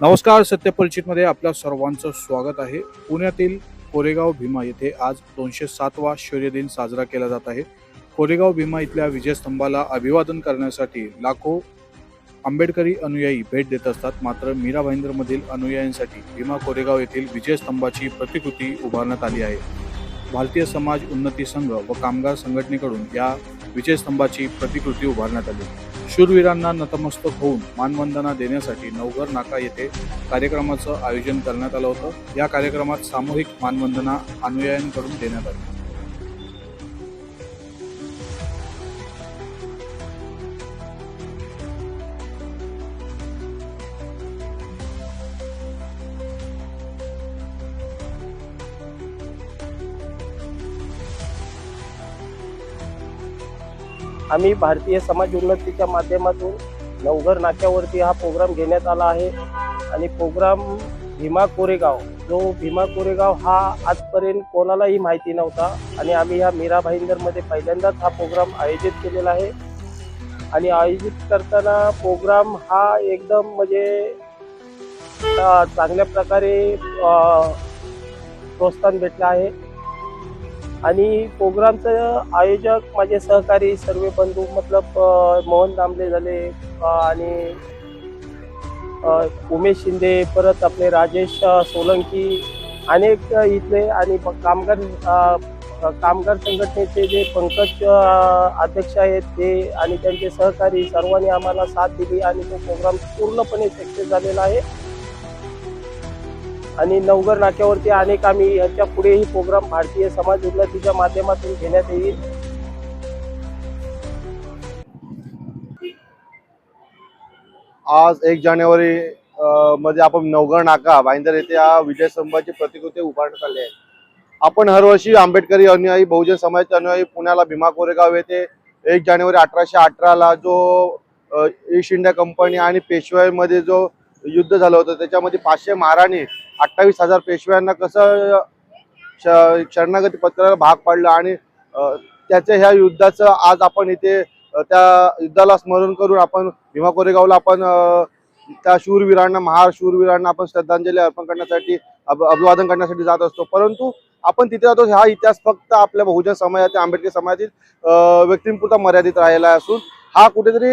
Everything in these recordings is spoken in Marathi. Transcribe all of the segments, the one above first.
नमस्कार सत्यपरिचितमध्ये आपल्या सर्वांचं स्वागत आहे. पुण्यातील कोरेगाव भीमा येथे आज दोनशे सातवा शौर्य दिन साजरा केला जात आहे. कोरेगाव भीमा इथल्या विजयस्तंभाला अभिवादन करण्यासाठी लाखो आंबेडकरी अनुयायी भेट देत असतात. मात्र मीरा भाईंदरमधील अनुयायांसाठी भीमा कोरेगाव येथील विजयस्तंभाची प्रतिकृती उभारण्यात आली आहे. भारतीय समाज उन्नती संघ व कामगार संघटनेकडून या विजयस्तंभाची प्रतिकृती उभारण्यात आली. शूरवीरांना नतमस्तक होऊन मानवंदना देण्यासाठी नवघर नाका येथे कार्यक्रमाचं आयोजन करण्यात आलं होतं. या कार्यक्रमात सामूहिक मानवंदना अनुयायांकडून देण्यात आली. आम्ही भारतीय समाज उन्नतीच्या माध्यमातून नवघर नाक्यावरती हा प्रोग्राम घेण्यात आला आहे. आणि प्रोग्राम भीमा कोरेगाव जो भीमा कोरेगाव हा आजपर्यंत कोणालाही माहिती नव्हता आणि आम्ही ह्या मीरा भाईंदरमध्ये पहिल्यांदाच हा प्रोग्राम आयोजित केलेला आहे. आणि आयोजित करताना प्रोग्राम हा एकदम म्हणजे चांगल्या प्रकारे प्रोत्साहन भेटलं आहे. आणि प्रोग्रामचं आयोजक माझे सहकारी सर्व बंधू मतलब मोहन दामले झाले आणि उमेश शिंदे परत आपले राजेश सोलंकी अनेक इथले आणि कामगार कामगार संघटनेचे जे पंकज अध्यक्ष आहेत ते आणि त्यांचे सहकारी सर्वांनी आम्हाला साथ दिली आणि तो प्रोग्राम पूर्णपणे सक्सेस झालेला आहे. आणि नवघर नाक्यावरती अनेक आम्ही यांच्या पुढेही प्रोग्राम भारतीय समाज उन्नतीच्या माध्यमातून घेण्यात येईल. आज एक जानेवारी मध्ये आपण नवगड नाका भाईंदर येथे या विजय स्तंभाची प्रतिकृती उभारण्यात आली आहे. आपण हरवर्षी आंबेडकरी अनुयायी बहुजन समाजाचे अनुयायी पुण्याला भीमा कोरेगाव येथे एक जानेवारी अठराशे अठराला जो ईस्ट इंडिया कंपनी आणि पेशवाईमध्ये जो युद्ध झालं होतं त्याच्यामध्ये पाचशे महाराणी अठ्ठावीस हजार पेशव्यांना कसं शरणागती पत्राला भाग पाडलं आणि त्याच्या ह्या युद्धाचं आज आपण इथे त्या युद्धाला स्मरण करून आपण भीमा कोरेगावला आपण त्या शूरवीरांना महार शूरवीरांना आपण श्रद्धांजली अर्पण करण्यासाठी अभिवादन करण्यासाठी जात असतो. परंतु आपण तिथे जातो हा इतिहास फक्त आपल्या बहुजन समाजातील आंबेडकर समाजातील व्यक्तींपुरता मर्यादित राहिला असून हा कुठेतरी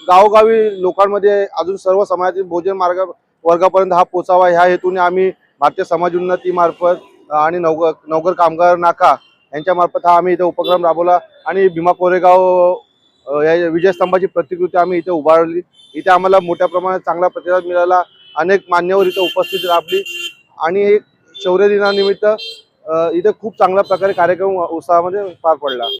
गावोगावी लोकांमध्ये अजून सर्व समाजातील बहुजन मार्ग वर्गापर्यंत हा पोचावा. ह्या हेतूने आम्ही भारतीय समाज उन्नतीमार्फत आणि नवगर नवगर कामगार नाका यांच्यामार्फत हा आम्ही इथे उपक्रम राबवला आणि भीमा कोरेगाव या या विजयस्तंभाची प्रतिकृती आम्ही इथे उभारली. इथे आम्हाला मोठ्या प्रमाणात चांगला प्रतिसाद मिळाला. अनेक मान्यवर इथे उपस्थित राबली. आणि एक शौर्य दिनानिमित्त इथे खूप चांगल्या प्रकारे कार्यक्रम उत्साहामध्ये पार पडला.